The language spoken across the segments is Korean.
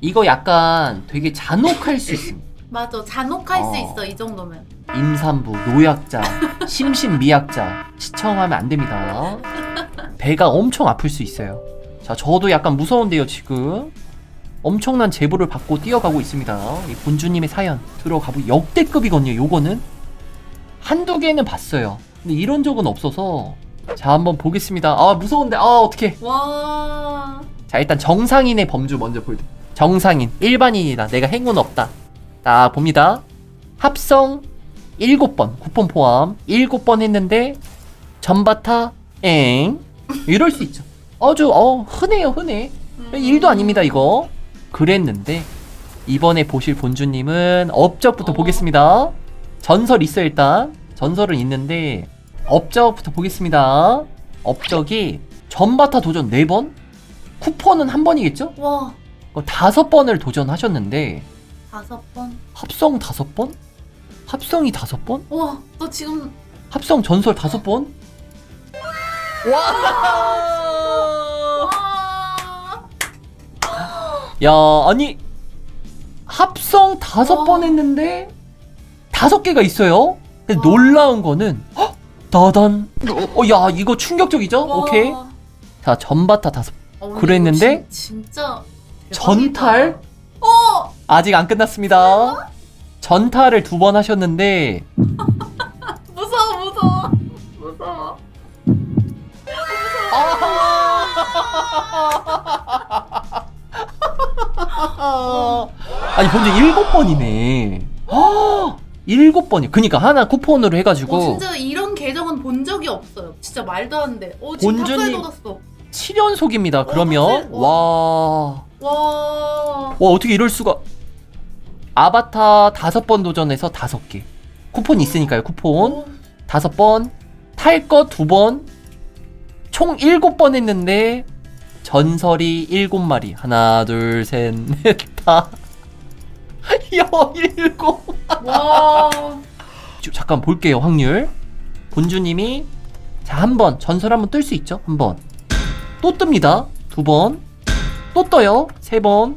이거 약간 되게 잔혹할 수 있습니다. 맞아 잔혹할 수 어. 있어 이 정도면 임산부, 노약자, 심신미약자 시청하면 안 됩니다. 배가 엄청 아플 수 있어요. 자, 저도 약간 무서운데요, 지금. 엄청난 제보를 받고 뛰어가고 있습니다. 이 본주님의 사연 들어가보 역대급이거든요. 요거는 한두 개는 봤어요. 근데 이런 적은 없어서 자 한번 보겠습니다. 아 무서운데 아 어떻게? 와 자 일단 정상인의 범주 먼저 볼. 정상인 일반인이다. 내가 행운 없다. 딱 봅니다. 합성 7번 쿠폰 포함 7번 했는데 전바타 엥 이럴 수 있죠. 아주 어 흔해요 흔해. 음. 일도 아닙니다 이거. 그랬는데 이번에 보실 본주님은 업적부터 어. 보겠습니다. 전설 있어 일단 전설은 있는데 업적부터 보겠습니다. 업적이 전바타 도전 4번, 쿠폰은 한 번이겠죠? 와 어, 다섯 번을 도전하셨는데 다섯 번. 합성 다섯 번? 합성이 다섯 번? 와, 너 지금 합성 전설 다섯 번? 와! 와. 야, 아니 합성 다섯 와. 번 했는데 다섯 개가 있어요. 근데 와. 놀라운 거는 헉! 따단. 어, 야, 이거 충격적이죠? 와. 오케이. 자, 전바타 다섯. 어, 근데 그랬는데 진, 진짜. 전탈 어, 아직 안 끝났습니다. 전탈을 두 번 하셨는데 무서워, 무서워, 무서워. 아니 본주 일곱 번이네. 아, 일곱 번이. 그니까 하나 쿠폰으로 해가지고 어, 진짜 이런 계정은 본 적이 없어요. 진짜 말도 안 돼. 어, 지금 본전이- 탑사에 돋았어. 7연속입니다. 그러면 어, 와, 와. 와 어떻게 이럴 수가? 아바타 다섯 번 도전해서 다섯 개. 쿠폰 있으니까요. 쿠폰 어, 다섯 번, 탈 거 두 번, 총 일곱 번 했는데 전설이 일곱 마리. 하나, 둘, 셋, 넷, 다. 여 일곱. 와. 주- 잠깐 볼게요 확률 본주님이 자 한 번 전설 한번 뜰 수 있죠 한 번 또 뜹니다 두 번 또 떠요. 세 번.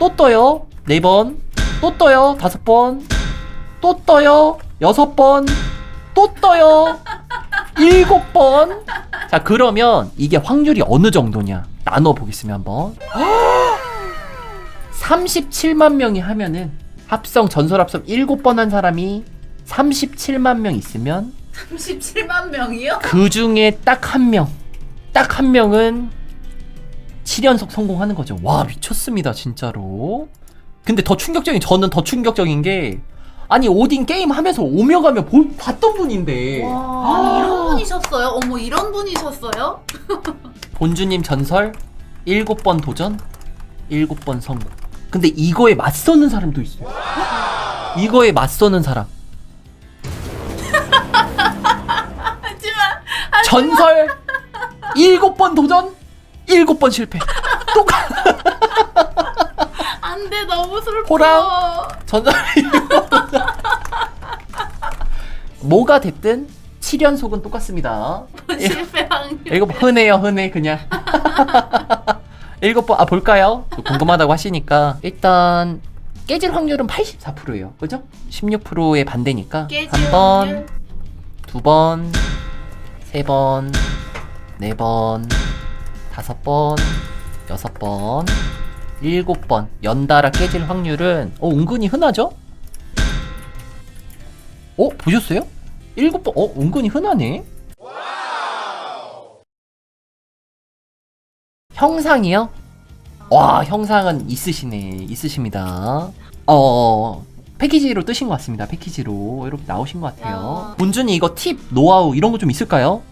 또 떠요. 네 번. 또 떠요. 다섯 번. 또 떠요. 여섯 번. 또 떠요. 일곱 번 자 그러면 이게 확률이 어느 정도냐? 나눠 보겠습니다 한번. 37만 명이 하면은 합성 전설 합성 7번 한 사람이 37만 명 있으면 37만 명이요? 그 중에 딱 한 명, 딱 한 명은 7연속 성공하는 거죠. 와, 미쳤습니다, 진짜로. 근데 더 충격적인, 저는 더 충격적인 게, 아니, 오딘 게임 하면서 오며 가며 볼, 봤던 분인데, 와, 아. 이런 분이셨어요? 어머, 이런 분이셨어요? 본주님 전설 7번 도전, 7번 성공. 근데 이거에 맞서는 사람도 있어요. 이거에 맞서는 사람. 하지만 전설 7번 도전, 7번 실패. 똑같 안 돼, 너무 슬퍼. 호랑. 전설 7번 도전. 뭐가 됐든 7연속은 똑같습니다. 실패 확률. 일곱 흔해요, 흔해 그냥. 일곱 번, 아 볼까요? 또 궁금하다고 하시니까 일단 깨질 확률은 84%예요. 그죠? 16%의 반대니까 깨질 한 번, 확률. 두 번, 세 번, 네 번, 다섯 번, 여섯 번, 일곱 번 연달아 깨질 확률은 어 은근히 흔하죠? 어 보셨어요? 일곱 번, 어 은근히 흔하네. 형상이요? 와 형상은 있으시네 있으십니다. 어 패키지로 뜨신 것 같습니다. 패키지로 이렇게 나오신 것 같아요. 야. 본준이 이거 팁 노하우 이런 거 좀 있을까요?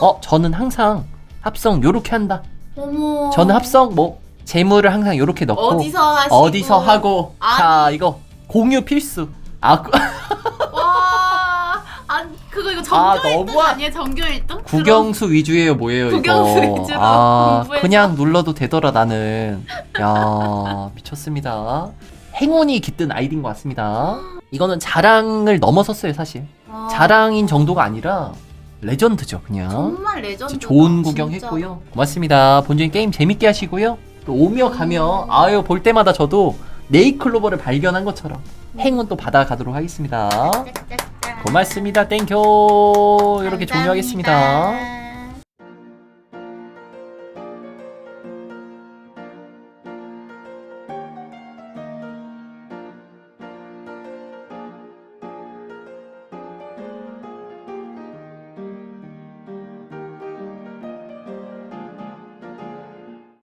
어 저는 항상 합성 요렇게 한다. 어머. 저는 합성 뭐 재물을 항상 요렇게 넣고 어디서 하시고 어디서 하고 아니. 자 이거 공유 필수. 아 구- 와. 아, 그거 이거 정교 아, 1등 너무하- 아니에요? 정교 1등? 구경수 위주예요 뭐예요 구경수 이거. 위주로 아 공부해서. 그냥 눌러도 되더라 나는. 야 미쳤습니다. 행운이 깃든 아이디인 것 같습니다. 이거는 자랑을 넘어섰어요 사실. 와. 자랑인 정도가 아니라 레전드죠 그냥. 정말 레전드. 좋은 구경했고요. 고맙습니다. 본주님 게임 재밌게 하시고요. 또 오며 가며 아유 볼 때마다 저도 네이클로버를 발견한 것처럼 행운 또 받아가도록 하겠습니다. 고맙습니다. 땡큐. 이렇게 종료하겠습니다.